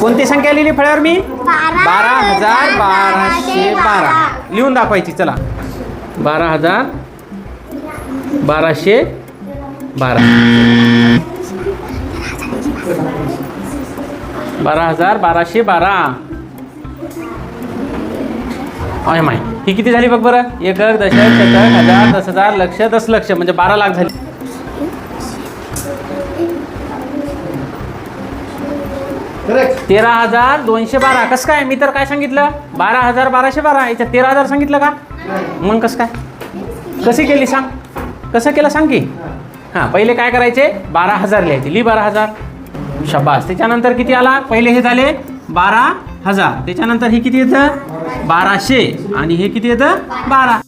कोणती संख्या लिहिली फळ्यावर मी? बारा हजार बाराशे बारा. लिहून दाखवायची चला. बारा हजार बाराशे बारा. बारा हजार बाराशे बारा. अय माय ही किती झाली बघ बरं? एकक दशक शतक हजार दस हजार लक्ष दस लक्ष म्हणजे बारा लाख झाली. तेरा हजार दोनशे बारा. कसं काय? मी तर काय सांगितलं? बारा हजार बाराशे बारा. याच्यात तेरा हजार सांगितलं का? मग कसं काय? कशी केली सांग? कसं केलं सांग की? हां पहिले काय करायचे? बारा हजार लिहायचे. ली बारा हजार. शबास. त्याच्यानंतर किती आला? पहिले हे झाले बारा हजार. त्याच्यानंतर हे किती येतं? बाराशे. आणि हे किती येतं? बारा.